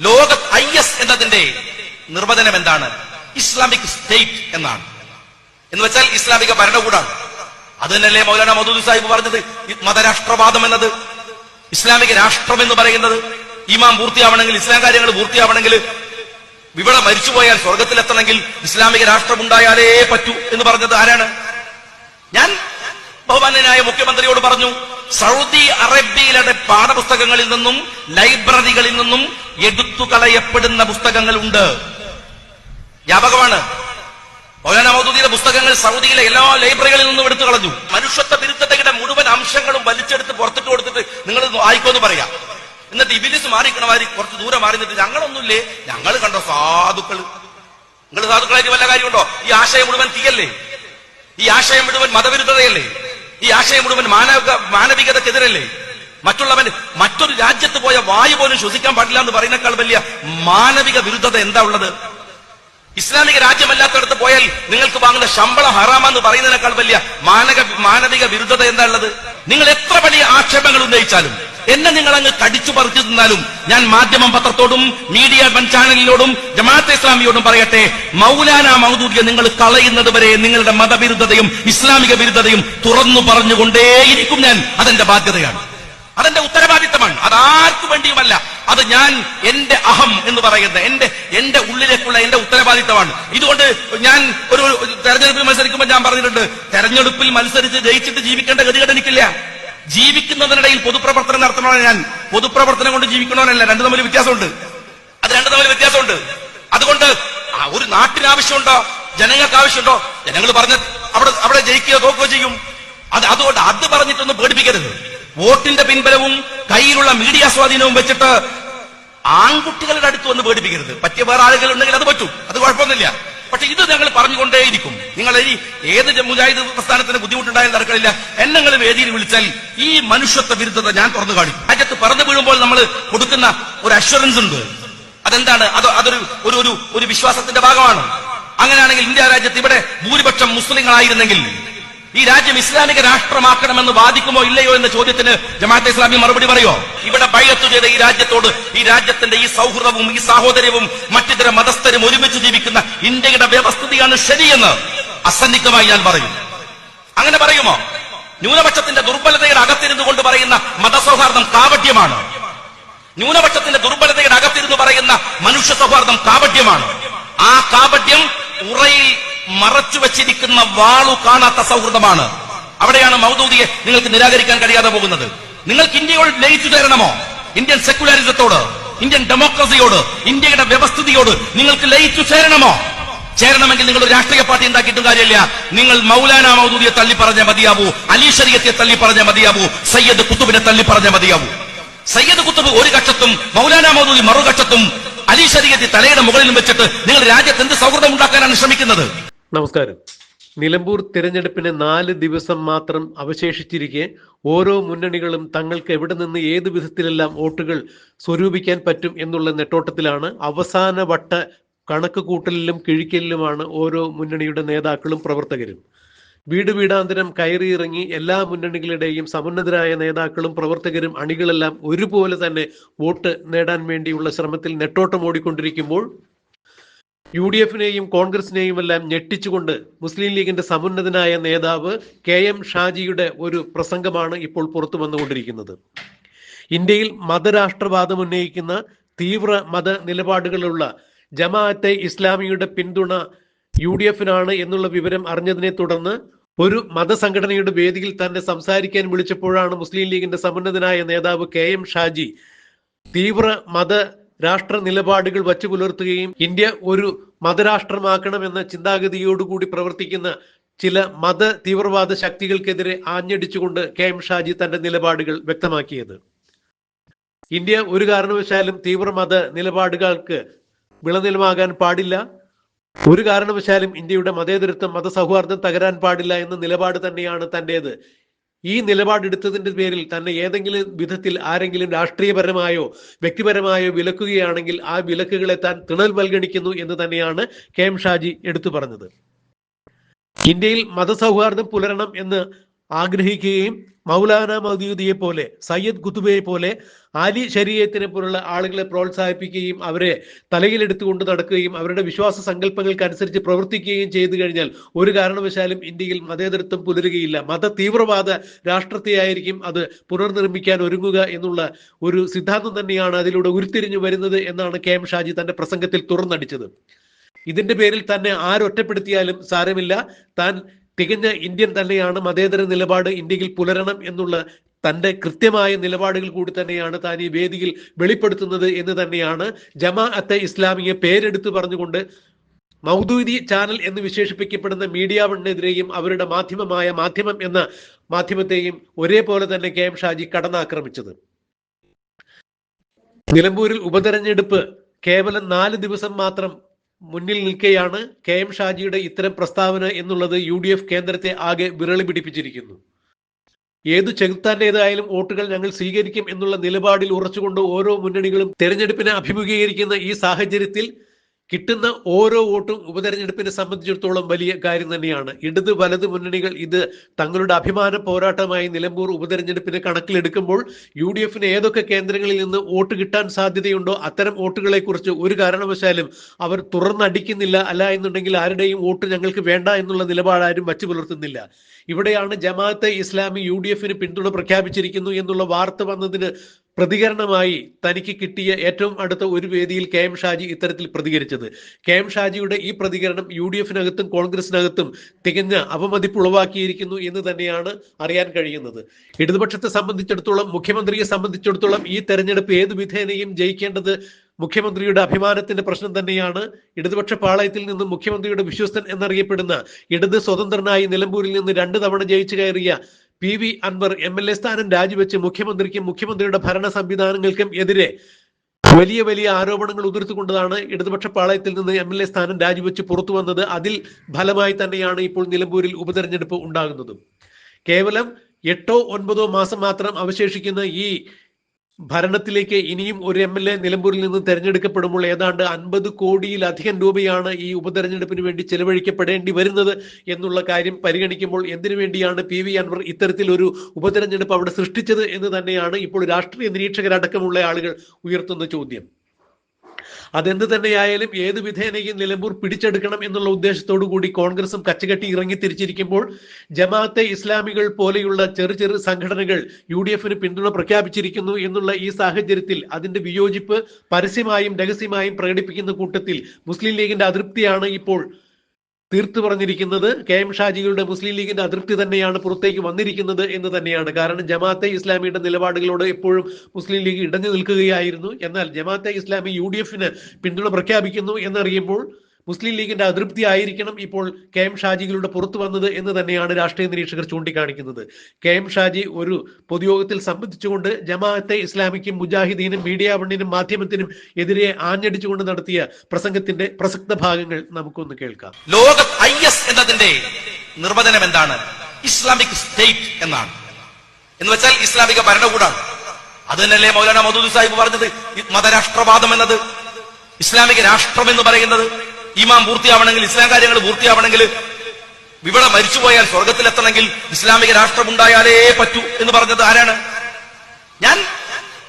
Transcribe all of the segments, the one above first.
ലോക I S എന്നതിന്റെ നിർവചനം എന്താണ്? ഇസ്ലാമിക് സ്റ്റേറ്റ് എന്നാണ്. എന്ന് വെച്ചാൽ ഇസ്ലാമിക ഭരണകൂടാണ്. അത് തന്നെയല്ലേ മൗലാന മധുദ് സാഹിബ് പറഞ്ഞത്? മതരാഷ്ട്രവാദം എന്നത്. ഇസ്ലാമിക രാഷ്ട്രം എന്ന് പറയുന്നത്. ഇമാം പൂർത്തിയാവണമെങ്കിൽ ഇസ്ലാം കാര്യങ്ങൾ പൂർത്തിയാവണമെങ്കിൽ ഇവിടെ മരിച്ചുപോയാൽ സ്വർഗത്തിലെത്തണമെങ്കിൽ ഇസ്ലാമിക രാഷ്ട്രം ഉണ്ടായാലേ പറ്റൂ എന്ന് പറഞ്ഞത് ആരാണ്? ഞാൻ ബഹുമാന്യനായ മുഖ്യമന്ത്രിയോട് പറഞ്ഞു സൗദി അറേബ്യയിലെ പാഠപുസ്തകങ്ങളിൽ നിന്നും ലൈബ്രറികളിൽ നിന്നും എടുത്തു കളയപ്പെടുന്ന പുസ്തകങ്ങളുണ്ട് വ്യാപകമാണ് മൗലാന മൗദൂദിയുടെ പുസ്തകങ്ങൾ സൗദിയിലെ എല്ലാ ലൈബ്രറികളിൽ നിന്നും എടുത്തു കളഞ്ഞു. മനുഷ്യത്വ വിരുദ്ധതയുടെ മുഴുവൻ അംശങ്ങളും വലിച്ചെടുത്ത് പുറത്തിട്ട് കൊടുത്തിട്ട് നിങ്ങൾ ആയിക്കോന്ന് പറയാം. എന്നിട്ട് ഇബിലിസ് മാറിക്കണമാരി കുറച്ച് ദൂരെ മാറി നിന്നിട്ട് ഞങ്ങളൊന്നുമില്ലേ? ഞങ്ങൾ കണ്ടോ സാധുക്കൾ. നിങ്ങൾ സാധുക്കളായിട്ട് വല്ല കാര്യമുണ്ടോ? ഈ ആശയം മുഴുവൻ തീയല്ലേ? ഈ ആശയം മുഴുവൻ മതവിരുദ്ധതയല്ലേ? ഈ ആശയം മുഴുവൻ മാനവിക മാനവികതക്കെതിരല്ലേ? മറ്റുള്ളവൻ മറ്റൊരു രാജ്യത്ത് പോയ വായു പോലും ശ്വസിക്കാൻ പാടില്ല എന്ന് പറയുന്നേക്കാൾ വലിയ മാനവിക വിരുദ്ധത എന്താ ഉള്ളത്? ഇസ്ലാമിക രാജ്യമല്ലാത്തടത്ത് പോയാൽ നിങ്ങൾക്ക് വാങ്ങുന്ന ശമ്പളം ഹറാമെന്ന് പറയുന്നതിനേക്കാൾ വലിയ മാനക മാനവിക വിരുദ്ധത എന്താ ഉള്ളത്? നിങ്ങൾ എത്ര വലിയ ആക്ഷേപങ്ങൾ ഉന്നയിച്ചാലും എന്നെ നിങ്ങൾ അങ്ങ് കടിച്ചു പറിച്ചു തിന്നാലും ഞാൻ മാധ്യമം പത്രത്തോടും മീഡിയ വൺ ചാനലിനോടും ജമാഅത്തെ ഇസ്ലാമിയോടും പറയട്ടെ. മൗലാന മൗദൂദിയെ നിങ്ങൾ കളയുന്നത് വരെ നിങ്ങളുടെ മതവിരുദ്ധതയും ഇസ്ലാമിക വിരുദ്ധതയും തുറന്നു പറഞ്ഞുകൊണ്ടേയിരിക്കും ഞാൻ. അതെന്റെ ബാധ്യതയാണ്. അതെന്റെ ഉത്തരവാദിത്തമാണ്. അതാർക്കു വേണ്ടിയുമല്ല. അത് ഞാൻ എന്റെ അഹം എന്ന് പറയുന്നത് എന്റെ എന്റെ ഉള്ളിലേക്കുള്ള എന്റെ ഉത്തരവാദിത്തമാണ്. ഇതുകൊണ്ട് ഞാൻ ഒരു തെരഞ്ഞെടുപ്പിൽ മത്സരിക്കുമ്പോൾ ഞാൻ പറഞ്ഞിട്ടുണ്ട് തെരഞ്ഞെടുപ്പിൽ മത്സരിച്ച് ജയിച്ചിട്ട് ജീവിക്കേണ്ട ഗതികേട് എനിക്കില്ല. ജീവിക്കുന്നതിനിടയിൽ പൊതുപ്രവർത്തനം നടത്തണോ ഞാൻ. പൊതുപ്രവർത്തനം കൊണ്ട് ജീവിക്കണവനല്ല രണ്ടു തമ്മിൽ വ്യത്യാസമുണ്ട്. അത് രണ്ടു തമ്മിൽ വ്യത്യാസമുണ്ട്. അതുകൊണ്ട് ഒരു നാട്ടിന് ആവശ്യമുണ്ടോ? ജനങ്ങൾക്ക് ആവശ്യമുണ്ടോ? ജനങ്ങൾ പറഞ്ഞ അവിടെ അവിടെ ജയിക്കുകയോ തോക്കുകയോ ചെയ്യും. അത് അതുകൊണ്ട് അത് പറഞ്ഞിട്ടൊന്നും പേടിപ്പിക്കരുത്. വോട്ടിന്റെ പിൻബലവും കയ്യിലുള്ള മീഡിയ സ്വാധീനവും വെച്ചിട്ട് ആൺകുട്ടികളുടെ അടുത്ത് വന്ന് പേടിപ്പിക്കരുത്. പറ്റിയ വേറെ ആളുകൾ ഉണ്ടെങ്കിൽ അത് പറ്റും. അത് കുഴപ്പമൊന്നുമില്ല. പക്ഷെ ഇത് ഞങ്ങൾ പറഞ്ഞുകൊണ്ടേയിരിക്കും. നിങ്ങൾ ഈ ഏത് മുജാഹിദ് പ്രസ്ഥാനത്തിന് ബുദ്ധിമുട്ടുണ്ടായാലും നടക്കണില്ല എന്നെങ്ങൾ വേദിയിൽ വിളിച്ചാൽ ഈ മനുഷ്യത്വ വിരുദ്ധത ഞാൻ തുറന്നു കാണിക്കും. രാജ്യത്ത് പറന്നു വീഴുമ്പോൾ നമ്മൾ കൊടുക്കുന്ന ഒരു അഷ്വറൻസ് ഉണ്ട്. അതെന്താണ്? അത് അതൊരു ഒരു ഒരു ഒരു വിശ്വാസത്തിന്റെ ഭാഗമാണ്. അങ്ങനെയാണെങ്കിൽ ഇന്ത്യ രാജ്യത്ത് ഇവിടെ ഭൂരിപക്ഷം മുസ്ലിങ്ങളായിരുന്നെങ്കിൽ ഈ രാജ്യം ഇസ്ലാമിക രാഷ്ട്രമാക്കണമെന്ന് വാദിക്കുമോ ഇല്ലയോ എന്ന ചോദ്യത്തിന് ജമാഅത്തെ ഇസ്ലാമി മറുപടി പറയോ? ഇവിടെ ബൈഅത്തു ചെയ്ത ഈ രാജ്യത്തോട് ഈ രാജ്യത്തിന്റെ ഈ സൗഹൃദവും ഈ സാഹോദര്യവും മറ്റിതര മതസ്ഥരും ഒരുമിച്ച് ജീവിക്കുന്ന ഇന്ത്യയുടെ വ്യവസ്ഥിതിയാണ് ശരിയെന്ന് അസന്നിഗ്ധമായി ഞാൻ പറയും. അങ്ങനെ പറയുമോ? ന്യൂനപക്ഷത്തിന്റെ ദുർബലതയുടെ അകത്തിരുന്നു കൊണ്ട് പറയുന്ന മതസൗഹാർദ്ദം കാപട്യമാണ്. ന്യൂനപക്ഷത്തിന്റെ ദുർബലതയുടെ അകത്തിരുന്ന് പറയുന്ന മനുഷ്യ സൗഹാർദ്ദം കാപട്യമാണ്. ആ കാപട്യം ഉറയിൽ മറച്ചു വച്ചിരിക്കുന്ന വാളു കാണാത്ത സൗഹൃദമാണ്. അവിടെയാണ് മൗദൂദിയെ നിങ്ങൾക്ക് നിരാകരിക്കാൻ കഴിയാതെ പോകുന്നത്. നിങ്ങൾക്ക് ഇന്ത്യയോട് ലയിച്ചു ചേരണമോ? ഇന്ത്യൻ സെക്യുലറിസത്തോട് ഇന്ത്യൻ ഡെമോക്രസിയോട് ഇന്ത്യയുടെ വ്യവസ്ഥിതിയോട് നിങ്ങൾക്ക് ലയിച്ചു ചേരണമോ? ചേരണമെങ്കിൽ നിങ്ങൾ ഒരു രാഷ്ട്രീയ പാർട്ടി ഉണ്ടാക്കിയിട്ടും കാര്യമില്ല. നിങ്ങൾ മൗലാന മൗദൂദിയെ തള്ളി പറഞ്ഞ മതിയാവൂ. അലി ഷരിയത്തെ തള്ളി പറഞ്ഞ മതിയാവൂ. സയ്യദ് കുത്തുബിനെ തള്ളി പറഞ്ഞ മതിയാവൂ. സയ്യദ് കുത്തുബ് ഒരു കക്ഷത്തും മൗലാന മൗദൂദി മറുകക്ഷത്തും അലി ഷരിയത്തെ തലയുടെ മുകളിലും വെച്ചിട്ട് നിങ്ങൾ രാജ്യത്ത് എന്ത് സൗഹൃദം ഉണ്ടാക്കാനാണ് ശ്രമിക്കുന്നത്? നമസ്കാരം. നിലമ്പൂർ തിരഞ്ഞെടുപ്പിന് നാല് ദിവസം മാത്രം അവശേഷിച്ചിരിക്കെ ഓരോ മുന്നണികളും തങ്ങൾക്ക് എവിടെ നിന്ന് ഏത് വിധത്തിലെല്ലാം വോട്ടുകൾ സ്വരൂപിക്കാൻ പറ്റും എന്നുള്ള നെട്ടോട്ടത്തിലാണ് അവസാന വട്ട കണക്ക് കൂട്ടലിലും കിഴിക്കലിലുമാണ് ഓരോ മുന്നണിയുടെ നേതാക്കളും പ്രവർത്തകരും. വീട് വീടാന്തരം കയറിയിറങ്ങി എല്ലാ മുന്നണികളുടെയും സമുന്നതരായ നേതാക്കളും പ്രവർത്തകരും അണികളെല്ലാം ഒരുപോലെ തന്നെ വോട്ട് നേടാൻ വേണ്ടിയുള്ള ശ്രമത്തിൽ നെട്ടോട്ടം ഓടിക്കൊണ്ടിരിക്കുമ്പോൾ യു ഡി എഫിനെയും കോൺഗ്രസിനെയും എല്ലാം ഞെട്ടിച്ചുകൊണ്ട് മുസ്ലിം ലീഗിന്റെ സമുന്നതനായ നേതാവ് കെ എം ഷാജിയുടെ ഒരു പ്രസംഗമാണ് ഇപ്പോൾ പുറത്തു വന്നുകൊണ്ടിരിക്കുന്നത്. ഇന്ത്യയിൽ മതരാഷ്ട്രവാദം ഉന്നയിക്കുന്ന തീവ്ര മത നിലപാടുകളുള്ള ജമാഅത്തെ ഇസ്ലാമിയുടെ പിന്തുണ യു ഡി എഫിനാണ് എന്നുള്ള വിവരം അറിഞ്ഞതിനെ തുടർന്ന് ഒരു മതസംഘടനയുടെ വേദിയിൽ തന്നെ സംസാരിക്കാൻ വിളിച്ചപ്പോഴാണ് മുസ്ലിം ലീഗിന്റെ സമുന്നതനായ നേതാവ് കെ എം ഷാജി തീവ്ര മത രാഷ്ട്ര നിലപാടുകൾ വച്ചു പുലർത്തുകയും ഇന്ത്യ ഒരു മതരാഷ്ട്രമാക്കണമെന്ന ചിന്താഗതിയോടുകൂടി പ്രവർത്തിക്കുന്ന ചില മത തീവ്രവാദ ശക്തികൾക്കെതിരെ ആഞ്ഞടിച്ചുകൊണ്ട് കെ എം ഷാജി തന്റെ നിലപാടുകൾ വ്യക്തമാക്കിയത്. ഇന്ത്യ ഒരു കാരണവശാലും തീവ്രമത നിലപാടുകൾക്ക് വിളനിലമാകാൻ പാടില്ല. ഒരു കാരണവശാലും ഇന്ത്യയുടെ മതേതരത്വം മതസൗഹാർദ്ദം തകരാൻ പാടില്ല എന്ന നിലപാട് തന്നെയാണ് തന്റേത്. ഈ നിലപാടെടുത്തതിന്റെ പേരിൽ തന്നെ ഏതെങ്കിലും വിധത്തിൽ ആരെങ്കിലും രാഷ്ട്രീയപരമായോ വ്യക്തിപരമായോ വിലക്കുകയാണെങ്കിൽ ആ വിലക്കുകളെ താൻ തിണൽ നൽകണിക്കുന്നു എന്ന് തന്നെയാണ് കെ എം ഷാജി എടുത്തു പറഞ്ഞത്. ഇന്ത്യയിൽ മതസൗഹാർദ്ദം പുലരണം എന്ന് ആഗ്രഹിക്കുകയും മൗലാന മൗദൂദിയെ പോലെ സയ്യദ് കുത്തുബയെ പോലെ അലി ശരീരത്തിനെ പോലുള്ള ആളുകളെ പ്രോത്സാഹിപ്പിക്കുകയും അവരെ തലയിലെടുത്തുകൊണ്ട് നടക്കുകയും അവരുടെ വിശ്വാസ സങ്കല്പങ്ങൾക്കനുസരിച്ച് പ്രവർത്തിക്കുകയും ചെയ്തു കഴിഞ്ഞാൽ ഒരു കാരണവശാലും ഇന്ത്യയിൽ മതേതരത്വം പുലരുകയില്ല. മത തീവ്രവാദ രാഷ്ട്രത്തെയായിരിക്കും അത് പുനർനിർമ്മിക്കാൻ ഒരുങ്ങുക എന്നുള്ള ഒരു സിദ്ധാന്തം തന്നെയാണ് അതിലൂടെ ഉരുത്തിരിഞ്ഞു വരുന്നത് എന്നാണ് കെ എം ഷാജി തന്റെ പ്രസംഗത്തിൽ തുറന്നടിച്ചത്. ഇതിന്റെ പേരിൽ തന്നെ ആരൊറ്റപ്പെടുത്തിയാലും സാരമില്ല. താൻ തികഞ്ഞ ഇന്ത്യൻ തന്നെയാണ് മതേതര നിലപാട് ഇന്ത്യയിൽ പുലരണം എന്നുള്ള തന്റെ കൃത്യമായ നിലപാടുകൾ കൂടി തന്നെയാണ് താൻ ഈ വേദിയിൽ വെളിപ്പെടുത്തുന്നത് എന്ന് തന്നെയാണ് ജമാ അത്തെ ഇസ്ലാമിയെ പേരെടുത്തു പറഞ്ഞുകൊണ്ട് മൗദൂദി ചാനൽ എന്ന് വിശേഷിപ്പിക്കപ്പെടുന്ന മീഡിയ വണ്ണിനെതിരെയും അവരുടെ മാധ്യമമായ മാധ്യമം എന്ന മാധ്യമത്തെയും ഒരേപോലെ തന്നെ കെ എം ഷാജി കടന്നാക്രമിച്ചത്. നിലമ്പൂരിൽ ഉപതെരഞ്ഞെടുപ്പ് കേവലം നാല് ദിവസം മാത്രം മുന്നിൽ നിൽക്കെയാണ് കെ എം ഷാജിയുടെ ഇത്തരം പ്രസ്താവന എന്നുള്ളത് യു ഡി എഫ് കേന്ദ്രത്തെ ആകെ വിരളി പിടിപ്പിച്ചിരിക്കുന്നു. ഏതു ചെകുത്താന്റേതായാലും വോട്ടുകൾ ഞങ്ങൾ സ്വീകരിക്കും എന്നുള്ള നിലപാടിൽ ഉറച്ചുകൊണ്ട് ഓരോ മുന്നണികളും തെരഞ്ഞെടുപ്പിനെ അഭിമുഖീകരിക്കുന്ന ഈ സാഹചര്യത്തിൽ കിട്ടുന്ന ഓരോ വോട്ടും ഉപതെരഞ്ഞെടുപ്പിനെ സംബന്ധിച്ചിടത്തോളം വലിയ കാര്യം തന്നെയാണ്. ഇടത് വലത് മുന്നണികൾ ഇത് തങ്ങളുടെ അഭിമാന പോരാട്ടമായി നിലമ്പൂർ ഉപതെരഞ്ഞെടുപ്പിനെ കണക്കിലെടുക്കുമ്പോൾ യു ഡി എഫിന് ഏതൊക്കെ കേന്ദ്രങ്ങളിൽ നിന്ന് വോട്ട് കിട്ടാൻ സാധ്യതയുണ്ടോ അത്തരം വോട്ടുകളെ കുറിച്ച് ഒരു കാരണവശാലും അവർ തുറന്നടിക്കുന്നില്ല അല്ല എന്നുണ്ടെങ്കിൽ ആരുടെയും വോട്ട് ഞങ്ങൾക്ക് വേണ്ട എന്നുള്ള നിലപാട് ആരും വച്ചു പുലർത്തുന്നില്ല. ഇവിടെയാണ് ജമാഅത്തെ ഇസ്ലാമി യു ഡി എഫിന് പിന്തുണ പ്രഖ്യാപിച്ചിരിക്കുന്നു എന്നുള്ള വാർത്ത വന്നതിന് പ്രതികരണമായി തനിക്ക് കിട്ടിയ ഏറ്റവും അടുത്ത ഒരു വേദിയിൽ കെ എം ഷാജി ഇത്തരത്തിൽ പ്രതികരിച്ചത്. കെ എം ഷാജിയുടെ ഈ പ്രതികരണം യു ഡി എഫിനകത്തും കോൺഗ്രസിനകത്തും തികഞ്ഞ അപമതിപ്പ് ഉളവാക്കിയിരിക്കുന്നു എന്ന് തന്നെയാണ് അറിയാൻ കഴിയുന്നത്. ഇടതുപക്ഷത്തെ സംബന്ധിച്ചിടത്തോളം മുഖ്യമന്ത്രിയെ സംബന്ധിച്ചിടത്തോളം ഈ തെരഞ്ഞെടുപ്പ് ഏത് വിധേനയും ജയിക്കേണ്ടത് മുഖ്യമന്ത്രിയുടെ അഭിമാനത്തിന്റെ പ്രശ്നം തന്നെയാണ്. ഇടതുപക്ഷ പാളയത്തിൽ നിന്ന് മുഖ്യമന്ത്രിയുടെ വിശ്വസ്തൻ എന്നറിയപ്പെടുന്ന ഇടത് സ്വതന്ത്രനായി നിലമ്പൂരിൽ നിന്ന് രണ്ട് തവണ ജയിച്ചു കയറിയ P V Anvar M L A സ്ഥാനം രാജിവെച്ച് മുഖ്യമന്ത്രിക്കും മുഖ്യമന്ത്രിയുടെ ഭരണ സംവിധാനങ്ങൾക്കും എതിരെ വലിയ വലിയ ആരോപണങ്ങൾ ഉതിർത്തുകൊണ്ടതാണ് ഇടതുപക്ഷ പാളയത്തിൽ നിന്ന് എം എൽ എ സ്ഥാനം രാജിവെച്ച് പുറത്തു വന്നത്. അതിൽ ഫലമായി തന്നെയാണ് ഇപ്പോൾ നിലമ്പൂരിൽ ഉപതെരഞ്ഞെടുപ്പ് ഉണ്ടാകുന്നതും. കേവലം എട്ടോ ഒൻപതോ മാസം മാത്രം അവശേഷിക്കുന്ന ഈ ഭരണത്തിലേക്ക് ഇനിയും ഒരു എം എൽ എ നിലമ്പൂരിൽ നിന്ന് തെരഞ്ഞെടുക്കപ്പെടുമ്പോൾ ഏതാണ്ട് അൻപത് കോടിയിലധികം രൂപയാണ് ഈ ഉപതെരഞ്ഞെടുപ്പിന് വേണ്ടി ചെലവഴിക്കപ്പെടേണ്ടി വരുന്നത് എന്നുള്ള കാര്യം പരിഗണിക്കുമ്പോൾ എന്തിനു വേണ്ടിയാണ് പി വി അൻവർ ഇത്തരത്തിലൊരു ഉപതെരഞ്ഞെടുപ്പ് അവിടെ സൃഷ്ടിച്ചത് എന്ന് തന്നെയാണ് ഇപ്പോൾ രാഷ്ട്രീയ നിരീക്ഷകരടക്കമുള്ള ആളുകൾ ഉയർത്തുന്ന ചോദ്യം. അതെന്ത് തന്നെയായാലും ഏത് വിധേനയും നിലമ്പൂർ പിടിച്ചെടുക്കണം എന്നുള്ള ഉദ്ദേശത്തോടു കൂടി കോൺഗ്രസും കച്ചകെട്ടി ഇറങ്ങി തിരിച്ചിരിക്കുമ്പോൾ ജമാഅത്തെ ഇസ്ലാമികൾ പോലെയുള്ള ചെറു ചെറു സംഘടനകൾ യു ഡി എഫിന് പിന്തുണ പ്രഖ്യാപിച്ചിരിക്കുന്നു എന്നുള്ള ഈ സാഹചര്യത്തിൽ അതിന്റെ വിയോജിപ്പ് പരസ്യമായും രഹസ്യമായും പ്രകടിപ്പിക്കുന്ന കൂട്ടത്തിൽ മുസ്ലിം ലീഗിന്റെ അതൃപ്തിയാണ് ഇപ്പോൾ തീർത്തു പറഞ്ഞിരിക്കുന്നത് കെ എം ഷാജിയുടെ മുസ്ലിം ലീഗിന്റെ അതൃപ്തി തന്നെയാണ് പുറത്തേക്ക് വന്നിരിക്കുന്നത് എന്ന് തന്നെയാണ്. കാരണം ജമാഅത്തെ ഇസ്ലാമിയുടെ നിലപാടുകളോട് എപ്പോഴും മുസ്ലിം ലീഗ് ഇടഞ്ഞു നിൽക്കുകയായിരുന്നു. എന്നാൽ ജമാഅത്തെ ഇസ്ലാമി യു പിന്തുണ പ്രഖ്യാപിക്കുന്നു എന്നറിയുമ്പോൾ മുസ്ലിം ലീഗിന്റെ അതൃപ്തി ആയിരിക്കണം ഇപ്പോൾ കെ എം ഷാജികളുടെ പുറത്തു വന്നത് എന്ന് തന്നെയാണ് രാഷ്ട്രീയ നിരീക്ഷകർ ചൂണ്ടിക്കാണിക്കുന്നത്. കെ എം ഷാജി ഒരു പൊതുയോഗത്തിൽ സംബന്ധിച്ചുകൊണ്ട് ജമാഅത്തെ ഇസ്ലാമിക്കും മുജാഹിദീനും മീഡിയ വണ്ണിനും മാധ്യമത്തിനും എതിരെ ആഞ്ഞടിച്ചുകൊണ്ട് നടത്തിയ പ്രസംഗത്തിന്റെ പ്രസക്ത ഭാഗങ്ങൾ നമുക്കൊന്ന് കേൾക്കാം. ലോക ഐ എസ് എന്നതിന്റെ നിർവചനം എന്താണ്? ഇസ്ലാമിക് സ്റ്റേറ്റ് എന്നാണ്. എന്ന് വെച്ചാൽ ഇസ്ലാമിക ഭരണകൂടാണ്. അത് തന്നെയല്ലേ മൗലാന മധുദ് സാഹിബ് പറഞ്ഞത്? മതരാഷ്ട്രവാദം എന്നത്. ഇസ്ലാമിക രാഷ്ട്രം എന്ന് പറയുന്നത്. ഈമാൻ പൂർത്തിയാവണമെങ്കിൽ ഇസ്ലാം കാര്യങ്ങൾ പൂർത്തിയാവണമെങ്കിൽ ഇവിടെ മരിച്ചുപോയാൽ സ്വർഗത്തിലെത്തണമെങ്കിൽ ഇസ്ലാമിക രാഷ്ട്രം ഉണ്ടായാലേ പറ്റൂ എന്ന് പറഞ്ഞത് ആരാണ്? ഞാൻ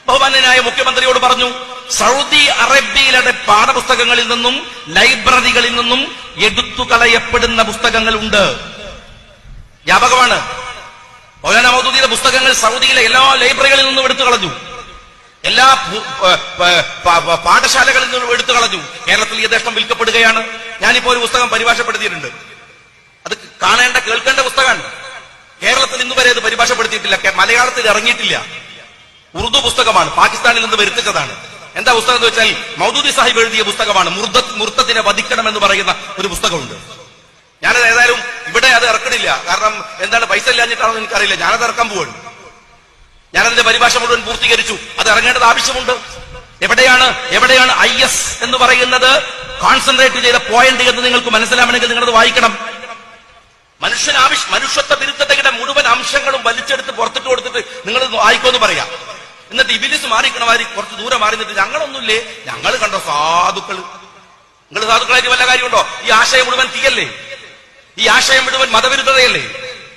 ബഹുമാന്യനായ മുഖ്യമന്ത്രിയോട് പറഞ്ഞു സൗദി അറേബ്യയിലെ പാഠപുസ്തകങ്ങളിൽ നിന്നും ലൈബ്രറികളിൽ നിന്നും എടുത്തു കളയപ്പെടുന്ന പുസ്തകങ്ങളുണ്ട്. വ്യാപകമാണ്. മൗലാന മൗദൂദിയുടെ പുസ്തകങ്ങൾ സൗദിയിലെ എല്ലാ ലൈബ്രറികളിൽ നിന്നും എടുത്തു കളഞ്ഞു എല്ലാ പാഠശാലകളിൽ നിന്നും എടുത്തു കളഞ്ഞു. കേരളത്തിൽ യഥേഷ്ടം വിൽക്കപ്പെടുകയാണ്. ഞാനിപ്പോ ഒരു പുസ്തകം പരിഭാഷപ്പെടുത്തിയിട്ടുണ്ട്. അത് കാണേണ്ട കേൾക്കേണ്ട പുസ്തകമാണ്. കേരളത്തിൽ ഇന്ന് വരെ അത് പരിഭാഷപ്പെടുത്തിയിട്ടില്ല. മലയാളത്തിൽ ഇറങ്ങിയിട്ടില്ല. ഉറുദു പുസ്തകമാണ്. പാകിസ്ഥാനിൽ നിന്ന് വരുത്തിച്ചതാണ്. എന്താ പുസ്തകം എന്ന് വെച്ചാൽ മൗദൂദി സാഹിബ് എഴുതിയ പുസ്തകമാണ്. മുർദ മുർത്തത്തിനെ വധിക്കണം എന്ന് പറയുന്ന ഒരു പുസ്തകമുണ്ട്. ഞാനത് ഏതായാലും ഇവിടെ അത് ഇറക്കണില്ല. കാരണം എന്താണ് പൈസ ഇല്ലാഞ്ഞിട്ടാണെന്ന് എനിക്കറിയില്ല. ഞാനത് ഇറക്കാൻ പോവാണ് ഞാനതിന്റെ പരിഭാഷ മുഴുവൻ പൂർത്തീകരിച്ചു. അത് ഇറങ്ങേണ്ടത് ആവശ്യമുണ്ട്. എവിടെയാണ് എവിടെയാണ് ഐ എസ് എന്ന് പറയുന്നത്? കോൺസെൻട്രേറ്റ് ചെയ്ത പോയിന്റ് എന്ന് നിങ്ങൾക്ക് മനസ്സിലാവണമെങ്കിൽ നിങ്ങളത് വായിക്കണം. മനുഷ്യൻ ആവശ്യം മനുഷ്യത്വ വിരുദ്ധതയുടെ മുഴുവൻ അംശങ്ങളും വലിച്ചെടുത്ത് പുറത്തിട്ട് കൊടുത്തിട്ട് നിങ്ങൾ വായിക്കോന്ന് പറയാം. എന്നിട്ട് ഇബിലിസ് മാറിക്കണമാതിരി കുറച്ച് ദൂരെ മാറി നിന്നിട്ട് ഞങ്ങളൊന്നുമില്ലേ? ഞങ്ങൾ കണ്ടോ സാധുക്കൾ നിങ്ങൾ സാധുക്കളായിട്ട് വല്ല കാര്യമുണ്ടോ? ഈ ആശയം മുഴുവൻ തീയല്ലേ? ഈ ആശയം മുഴുവൻ മതവിരുദ്ധതയല്ലേ?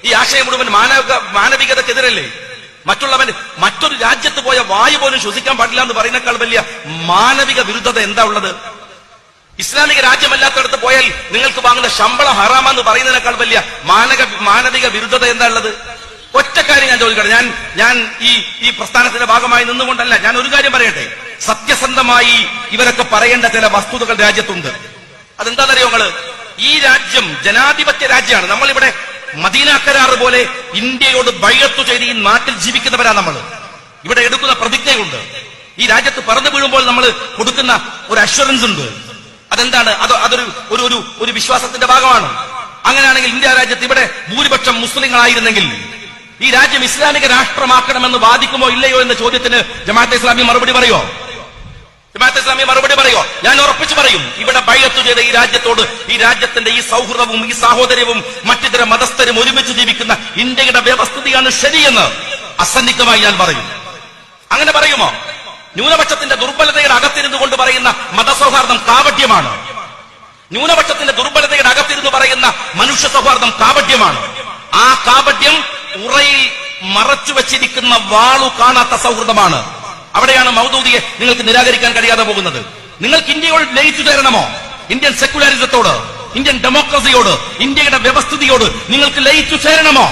ഈ ആശയം മുഴുവൻ മാനവിക മാനവികതക്കെതിരല്ലേ? മറ്റുള്ളവൻ മറ്റൊരു രാജ്യത്ത് പോയ വായു പോലും ശ്വസിക്കാൻ പാടില്ല എന്ന് പറയുന്നേക്കാൾ വലിയ മാനവിക വിരുദ്ധത എന്താ ഉള്ളത്? ഇസ്ലാമിക രാജ്യമല്ലാത്തടത്ത് പോയാൽ നിങ്ങൾക്ക് വാങ്ങുന്ന ശമ്പളം ഹറാമെന്ന് പറയുന്നതിനേക്കാൾ വലിയ മാനക മാനവിക വിരുദ്ധത എന്താ ഉള്ളത്? ഒറ്റ കാര്യം ഞാൻ ചോദിക്കട്ടെ. ഞാൻ ഞാൻ ഈ ഈ പ്രസ്ഥാനത്തിന്റെ ഭാഗമായി നിന്നുകൊണ്ടല്ല. ഞാൻ ഒരു കാര്യം പറയട്ടെ. സത്യസന്ധമായി ഇവരൊക്കെ പറയേണ്ട ചില വസ്തുതകൾ രാജ്യത്തുണ്ട്. അതെന്താണെന്നറിയോ നിങ്ങൾ? ഈ രാജ്യം ജനാധിപത്യ രാജ്യമാണ്. നമ്മളിവിടെ മദീന കരാറ് പോലെ ഇന്ത്യയോട് ബൈഴത്തു ചെയ്ത് ഈ നാട്ടിൽ ജീവിക്കുന്നവരാ നമ്മൾ. ഇവിടെ എടുക്കുന്ന പ്രതിജ്ഞയുണ്ട്. ഈ രാജ്യത്ത് പറഞ്ഞു വീഴുമ്പോൾ നമ്മൾ കൊടുക്കുന്ന ഒരു അഷ്വറൻസ് ഉണ്ട്. അതെന്താണ്? അത് അതൊരു ഒരു ഒരു ഒരു വിശ്വാസത്തിന്റെ ഭാഗമാണ്. അങ്ങനെയാണെങ്കിൽ ഇന്ത്യ രാജ്യത്ത് ഇവിടെ ഭൂരിപക്ഷം മുസ്ലിങ്ങളായിരുന്നെങ്കിൽ ഈ രാജ്യം ഇസ്ലാമിക രാഷ്ട്രമാക്കണമെന്ന് വാദിക്കുമോ ഇല്ലയോ എന്ന ചോദ്യത്തിന് ജമാഅത്തെ ഇസ്ലാമി മറുപടി പറയോ? ജമാഅത്തെ മറുപടി പറയോ ഞാൻ ഉറപ്പിച്ചു പറയും ഇവിടെ ബയ്യത്തു ചെയ്ത ഈ രാജ്യത്തോട് ഈ രാജ്യത്തിന്റെ ഈ സൗഹൃദവും ഈ സാഹോദര്യവും മറ്റിതര മതസ്ഥരും ഒരുമിച്ച് ജീവിക്കുന്ന ഇന്ത്യയുടെ വ്യവസ്ഥിതിയാണ് ശരിയെന്ന് അസന്നിഗ്ധമായി ഞാൻ പറയും. അങ്ങനെ പറയുമോ? ന്യൂനപക്ഷത്തിന്റെ ദുർബലതയുടെ അകത്തിരുന്നു കൊണ്ട് പറയുന്ന മതസൗഹാർദ്ദം കാപട്യമാണ്. ന്യൂനപക്ഷത്തിന്റെ ദുർബലതയുടെ അകത്തിരുന്ന് പറയുന്ന മനുഷ്യ സൗഹാർദ്ദം കാപട്യമാണ്. ആ കാപട്യം ഉറയിൽ മറച്ചു വച്ചിരിക്കുന്ന വാളു കാണാത്ത സൗഹൃദമാണ്. അവിടെയാണ് മൗദൂദിയെ നിങ്ങൾക്ക് നിരാകരിക്കാൻ കഴിയാതെ പോകുന്നത്. നിങ്ങൾക്ക് ഇന്ത്യയോട് ലയിച്ചു ചേരണമോ? ഇന്ത്യൻ സെക്യുലറിസത്തോട് ഇന്ത്യൻ ഡെമോക്രസിയോട് ഇന്ത്യയുടെ വ്യവസ്ഥിതിയോട് നിങ്ങൾക്ക് ലയിച്ചു ചേരണമോ?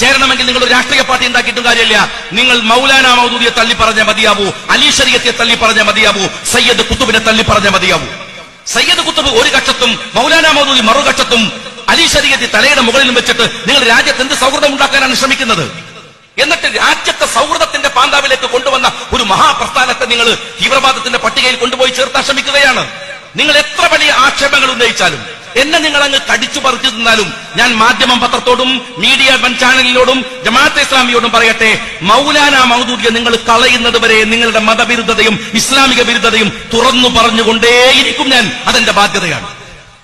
ചേരണമെങ്കിൽ നിങ്ങൾ ഒരു രാഷ്ട്രീയ പാർട്ടി ഉണ്ടാക്കിയിട്ടും കാര്യമില്ല. നിങ്ങൾ മൗലാന മൗദൂദിയെ തള്ളി പറഞ്ഞ മതിയാവൂ. അലി ഷരിയത്തെ തള്ളി പറഞ്ഞ മതിയാവൂ. സയ്യദ് കുത്തുബിനെ തള്ളി പറഞ്ഞ മതിയാവൂ. സയ്യദ് കുത്തുബ് ഒരു കക്ഷത്തും മൗലാന മൗദൂദി മറുകക്ഷത്തും അലി ഷരിയത്തെ തലയുടെ മുകളിലും വെച്ചിട്ട് നിങ്ങൾ രാജ്യത്ത് എന്ത് സൗഹൃദം ഉണ്ടാക്കാനാണ് ശ്രമിക്കുന്നത്? എന്നിട്ട് രാജ്യത്തെ സൗഹൃദത്തിന്റെ പാന്താവിലേക്ക് കൊണ്ടുവന്ന ഒരു മഹാപ്രസ്ഥാനത്തെ നിങ്ങൾ തീവ്രവാദത്തിന്റെ പട്ടികയിൽ കൊണ്ടുപോയി ചേർത്താൻ ശ്രമിക്കുകയാണ്. നിങ്ങൾ എത്ര വലിയ ആക്ഷേപങ്ങൾ ഉന്നയിച്ചാലും എന്നെ നിങ്ങൾ അങ്ങ് കടിച്ചു പറിച്ചു തിന്നാലും ഞാൻ മാധ്യമം പത്രത്തോടും മീഡിയ വൺ ചാനലിനോടും ജമാഅത്തെ ഇസ്ലാമിയോടും പറയട്ടെ മൗലാന മൗദൂദിയെ നിങ്ങൾ കളയുന്നത് വരെ നിങ്ങളുടെ മതവിരുദ്ധതയും ഇസ്ലാമിക വിരുദ്ധതയും തുറന്നു പറഞ്ഞുകൊണ്ടേയിരിക്കും ഞാൻ. അതെന്റെ ബാധ്യതയാണ്.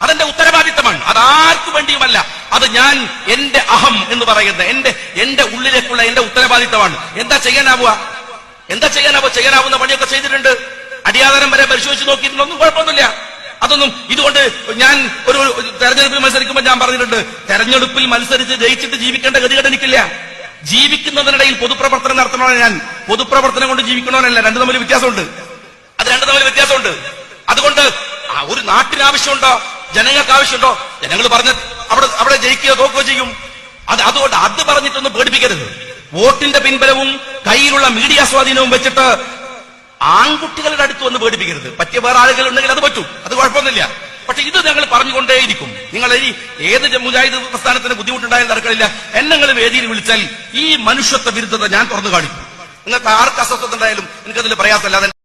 അതെന്റെ ഉത്തരവാദിത്തമാണ്. അതാർക്കു വേണ്ടിയുമല്ല. അത് ഞാൻ എന്റെ അഹം എന്ന് പറയുന്ന എന്റെ എന്റെ ഉള്ളിലേക്കുള്ള എന്റെ ഉത്തരവാദിത്തമാണ്. എന്താ ചെയ്യാനാവുക? എന്താ ചെയ്യാനാവുക? ചെയ്യാനാവുന്ന പണിയൊക്കെ ചെയ്തിട്ടുണ്ട്. അടിയാധാരം വരെ പരിശോധിച്ച് നോക്കിയിട്ടുണ്ടൊന്നും കുഴപ്പമൊന്നുമില്ല. അതൊന്നും ഇതുകൊണ്ട് ഞാൻ ഒരു തെരഞ്ഞെടുപ്പിൽ മത്സരിക്കുമ്പോൾ ഞാൻ പറഞ്ഞിട്ടുണ്ട്. തെരഞ്ഞെടുപ്പിൽ മത്സരിച്ച് ജയിച്ചിട്ട് ജീവിക്കേണ്ട ഗതികേട് എനിക്കില്ല. ജീവിക്കുന്നതിനിടയിൽ പൊതുപ്രവർത്തനം നടത്തണോ ഞാൻ. പൊതുപ്രവർത്തനം കൊണ്ട് ജീവിക്കണോനല്ല രണ്ടു തമ്മിൽ വ്യത്യാസമുണ്ട്. അത് രണ്ടു തമ്മിൽ വ്യത്യാസമുണ്ട്. അതുകൊണ്ട് ഒരു നാട്ടിന് ആവശ്യമുണ്ടോ? ജനങ്ങൾക്ക് ആവശ്യമുണ്ടോ? ജനങ്ങൾ പറഞ്ഞ അവിടെ അവിടെ ജയിക്കുകയോ തോക്കുകയോ ചെയ്യും. അത് അതുകൊണ്ട് അത് പറഞ്ഞിട്ടൊന്നും പേടിപ്പിക്കരുത്. വോട്ടിന്റെ പിൻബലവും കയ്യിലുള്ള മീഡിയ സ്വാധീനവും വെച്ചിട്ട് ആൺകുട്ടികളുടെ അടുത്ത് വന്ന് പേടിപ്പിക്കരുത്. പറ്റിയ വേറെ ആളുകൾ ഉണ്ടെങ്കിൽ അത് പറ്റും. അത് കുഴപ്പമൊന്നുമില്ല. പക്ഷെ ഇത് ഞങ്ങൾ പറഞ്ഞുകൊണ്ടേയിരിക്കും നിങ്ങൾ ഈ ഏത് മുജാഹിദ് പ്രസ്ഥാനത്തിന് ബുദ്ധിമുട്ടുണ്ടായാലും തരക്കളില്ല എന്നെ നിങ്ങൾ വേദിയിൽ വിളിച്ചാൽ ഈ മനുഷ്യത്വ വിരുദ്ധത ഞാൻ തുറന്നു കാണിക്കും. നിങ്ങൾക്ക് ആർക്ക് അസ്വസ്ഥത ഉണ്ടായാലും എനിക്കതിൽ പ്രയാസമല്ല.